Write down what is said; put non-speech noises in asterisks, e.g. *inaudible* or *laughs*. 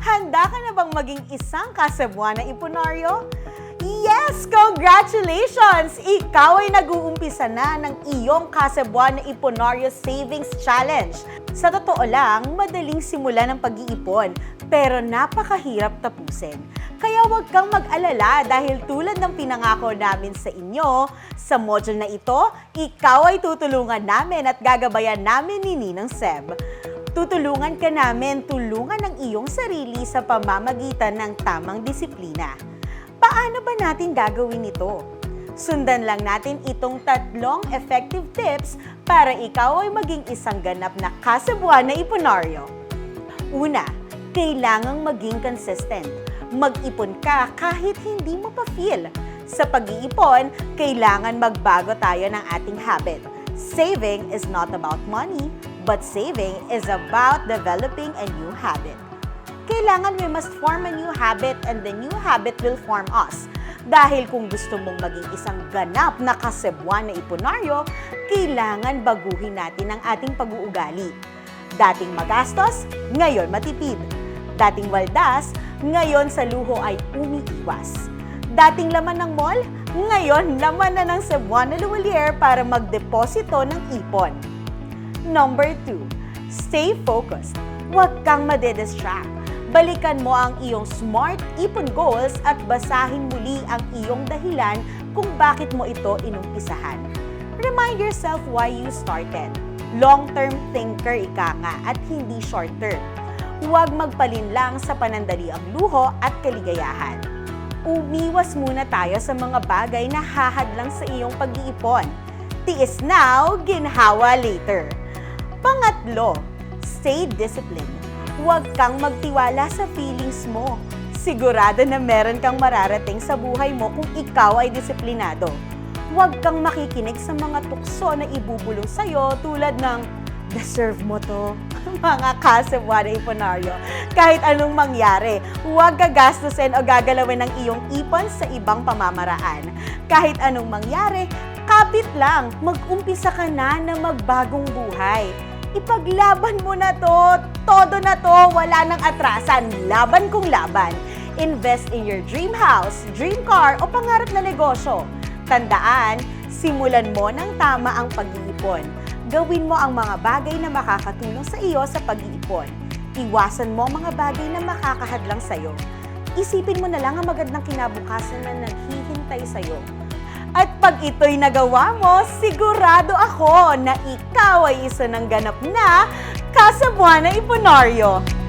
Handa ka na bang maging isang Kasabuana Ipunaryo? Yes! Congratulations! Ikaw ay nag-uumpisa na ng iyong Kasabuana Ipunaryo Savings Challenge. Sa totoo lang, madaling simula ng pag-iipon, pero napakahirap tapusin. Kaya huwag kang mag-alala dahil tulad ng pinangako namin sa inyo, sa module na ito, ikaw ay tutulungan namin at gagabayan namin ni Ninang Seb. Tutulungan ka namin tulungan ang iyong sarili sa pamamagitan ng tamang disiplina. Paano ba natin gagawin ito? Sundan lang natin itong tatlong effective tips para ikaw ay maging isang ganap na kasabuan na ipunaryo. Una, kailangang maging consistent. Mag-ipon ka kahit hindi mo pa feel. Sa pag-iipon, kailangan magbago tayo ng ating habit. Saving is not about money, but saving is about developing a new habit. Kailangan we must form a new habit and the new habit will form us. Dahil kung gusto mong maging isang ganap na kasebuan na ipunaryo, kailangan baguhin natin ang ating pag-uugali. Dating magastos, ngayon matipid. Dating waldas, ngayon sa luho ay umiiwas. Dating laman ng mall, ngayon laman na ng Cebuana Luwalier para magdeposito ng ipon. Number 2, stay focused. Huwag kang madedistract. Balikan mo ang iyong smart ipon goals at basahin muli ang iyong dahilan kung bakit mo ito inumpisahan. Remind yourself why you started. Long-term thinker ika nga at hindi short-term. Huwag magpalinlang sa panandaliang luho at kaligayahan. Umiwas muna tayo sa mga bagay na hahadlang sa iyong pag-iipon. Tiis now, ginhawa later. Pangatlo, stay disciplined. Huwag kang magtiwala sa feelings mo. Sigurado na meron kang mararating sa buhay mo kung ikaw ay disiplinado. Huwag kang makikinig sa mga tukso na ibubulong sa'yo tulad ng, deserve mo to, *laughs* mga kasabuana iponaryo. Kahit anong mangyari, huwag gagastusin o gagalawin ng iyong ipon sa ibang pamamaraan. Kahit anong mangyari, kapit lang, mag-umpisa ka na na magbagong buhay. Ipaglaban mo na to, todo na to, wala nang atrasan, laban kung laban. Invest in your dream house, dream car o pangarap na negosyo. Tandaan, simulan mo ng tama ang pag-iipon. Gawin mo ang mga bagay na makakatulong sa iyo sa pag-iipon. Iwasan mo mga bagay na makakahadlang sa iyo. Isipin mo na lang ang magandang kinabukasan na naghihintay sa iyo. At pag ito'y nagawa mo, sigurado ako na ikaw ay isa ng ganap na kasabuana iponaryo.